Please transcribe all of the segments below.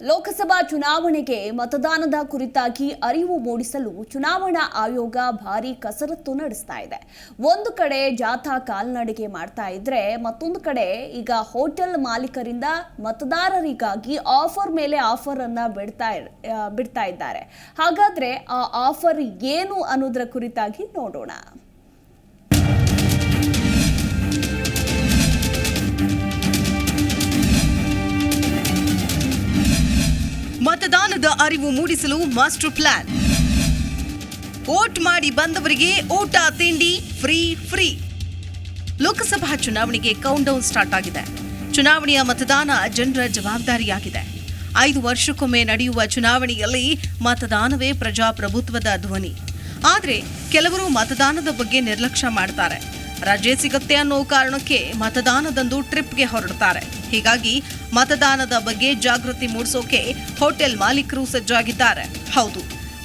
ಲೋಕಸಭಾ ಚುನಾವಣೆಗೆ ಮತದಾನದ ಕುರಿತಾಗಿ ಅರಿವು ಮೂಡಿಸಲು ಚುನಾವಣಾ ಆಯೋಗ ಭಾರಿ ಕಸರತ್ತು ನಡೆಸ್ತಾ ಇದೆ. ಒಂದು ಕಡೆ ಜಾಥಾ ಕಾಲ್ನಡಿಗೆ ಮಾಡ್ತಾ ಇದ್ರೆ ಮತ್ತೊಂದು ಕಡೆ ಈಗ ಹೋಟೆಲ್ ಮಾಲೀಕರಿಂದ ಮತದಾರರಿಗಾಗಿ ಆಫರ್ ಮೇಲೆ ಆಫರ್ ಅನ್ನ ಬಿಡ್ತಾ ಬಿಡ್ತಾ ಇದ್ದಾರೆ. ಹಾಗಾದ್ರೆ ಆ ಆಫರ್ ಏನು ಅನ್ನೋದರ ಕುರಿತಾಗಿ ನೋಡೋಣ. ಮತದಾನದ ಅರಿವು ಮೂಡಿಸಲು ಮಾಸ್ಟರ್ ಪ್ಲಾನ್. ವೋಟ್ ಮಾಡಿ ಬಂದವರಿಗೆ ಊಟ, ತಿಂಡಿ ಫ್ರೀ ಫ್ರೀ. ಲೋಕಸಭಾ ಚುನಾವಣೆಗೆ ಕೌಂಟ್ ಡೌನ್ ಸ್ಟಾರ್ಟ್ ಆಗಿದೆ. ಚುನಾವಣೆಯ ಮತದಾನ ಜನರ ಜವಾಬ್ದಾರಿಯಾಗಿದೆ. ಐದು ವರ್ಷಕ್ಕೊಮ್ಮೆ ನಡೆಯುವ ಚುನಾವಣೆಯಲ್ಲಿ ಮತದಾನವೇ ಪ್ರಜಾಪ್ರಭುತ್ವದ ಧ್ವನಿ. ಆದರೆ ಕೆಲವರು ಮತದಾನದ ಬಗ್ಗೆ ನಿರ್ಲಕ್ಷ್ಯ ಮಾಡ್ತಾರೆ. ರಜೆ ಸಿಗುತ್ತೆ ಅನ್ನೋ ಕಾರಣಕ್ಕೆ ಮತದಾನದಂದು ಟ್ರಿಪ್ಗೆ ಹೊರಡ್ತಾರೆ. ಹೀಗಾಗಿ ಮತದಾನದ ಬಗ್ಗೆ ಜಾಗೃತಿ ಮೂಡಿಸೋಕೆ ಹೋಟೆಲ್ ಮಾಲೀಕರು ಸಜ್ಜಾಗಿದ್ದಾರೆ. ಹೌದು,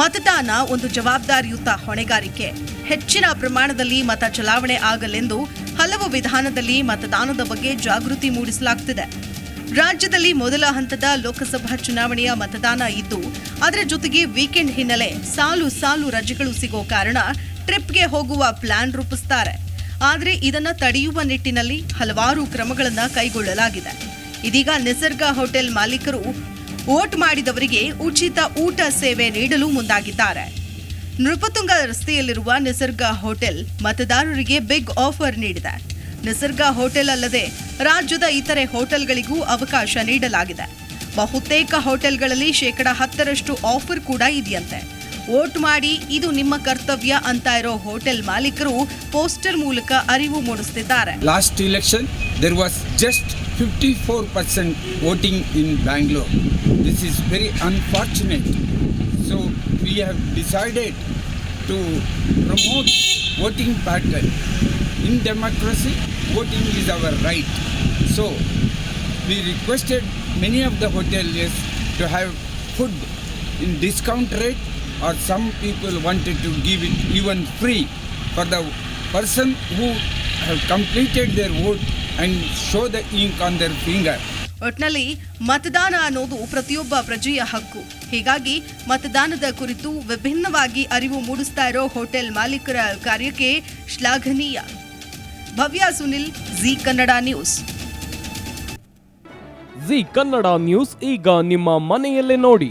ಮತದಾನ ಒಂದು ಜವಾಬ್ದಾರಿಯುತ ಹೊಣೆಗಾರಿಕೆ. ಹೆಚ್ಚಿನ ಪ್ರಮಾಣದಲ್ಲಿ ಮತ ಚಲಾವಣೆ ಆಗಲೆಂದು ಹಲವು ವಿಧಾನದಲ್ಲಿ ಮತದಾನದ ಬಗ್ಗೆ ಜಾಗೃತಿ ಮೂಡಿಸಲಾಗುತ್ತಿದೆ ರಾಜ್ಯದಲ್ಲಿ ಮೊದಲ ಹಂತದ ಲೋಕಸಭಾ ಚುನಾವಣೆಯ ಮತದಾನ ಇದ್ದು, ಅದರ ಜೊತೆಗೆ ವೀಕೆಂಡ್ ಹಿನ್ನೆಲೆ ಸಾಲು ಸಾಲು ರಜೆಗಳು ಸಿಗೋ ಕಾರಣ ಟ್ರಿಪ್ಗೆ ಹೋಗುವ ಪ್ಲಾನ್ ರೂಪಿಸ್ತಾರೆ. ಆದರೆ ಇದನ್ನು ತಡೆಯುವ ನಿಟ್ಟಿನಲ್ಲಿ ಹಲವಾರು ಕ್ರಮಗಳನ್ನು ಕೈಗೊಳ್ಳಲಾಗಿದೆ. ಇದೀಗ ನಿಸರ್ಗ ಹೋಟೆಲ್ ಮಾಲೀಕರು ವೋಟ್ ಮಾಡಿದವರಿಗೆ ಉಚಿತ ಊಟ ಸೇವೆ ನೀಡಲು ಮುಂದಾಗಿದ್ದಾರೆ. ನೃಪತುಂಗ ರಸ್ತೆಯಲ್ಲಿರುವ ನಿಸರ್ಗ ಹೋಟೆಲ್ ಮತದಾರರಿಗೆ ಬಿಗ್ ಆಫರ್ ನೀಡಿದೆ. ನಿಸರ್ಗ ಹೋಟೆಲ್ ಅಲ್ಲದೆ ರಾಜ್ಯದ ಇತರೆ ಹೋಟೆಲ್ಗಳಿಗೂ ಅವಕಾಶ ನೀಡಲಾಗಿದೆ. ಬಹುತೇಕ ಹೋಟೆಲ್ಗಳಲ್ಲಿ ಶೇಕಡ ಹತ್ತರಷ್ಟು ಆಫರ್ ಕೂಡ ಇದೆಯಂತೆ. ವೋಟ್ ಮಾಡಿ ಇದು ನಿಮ್ಮ ಕರ್ತವ್ಯ ಅಂತ ಇರೋ ಹೋಟೆಲ್ ಮಾಲೀಕರು ಪೋಸ್ಟರ್ ಮೂಲಕ ಅರಿವು ಮೂಡಿಸುತ್ತಿದ್ದಾರೆ there was just fifty four 54% voting in Bangalore this is very unfortunate so we have decided to promote voting pattern in democracy voting is our right so we requested many of the hotel to have food in discount rate. Or some people wanted to give it even free for the person who have completed their vote and show the ink on their finger. ಒಟ್ನಲ್ಲಿ ಮತದಾನ ಅನ್ನೋದು ಪ್ರತಿಯೊಬ್ಬ ಪ್ರಜೆಯ ಹಕ್ಕು. ಹೀಗಾಗಿ ಮತದಾನದ ಕುರಿತು ವಿಭಿನ್ನವಾಗಿ ಅರಿವು ಮೂಡಿಸ್ತಾ ಇರೋ ಹೋಟೆಲ್ ಮಾಲೀಕರ ಕಾರ್ಯಕ್ಕೆ ಶ್ಲಾಘನೀಯ. Bhavya Sunil Zee Kannada news. Zee Kannada news ಈಗ ನಿಮ್ಮ ಮನೆಯಲ್ಲೇ ನೋಡಿ.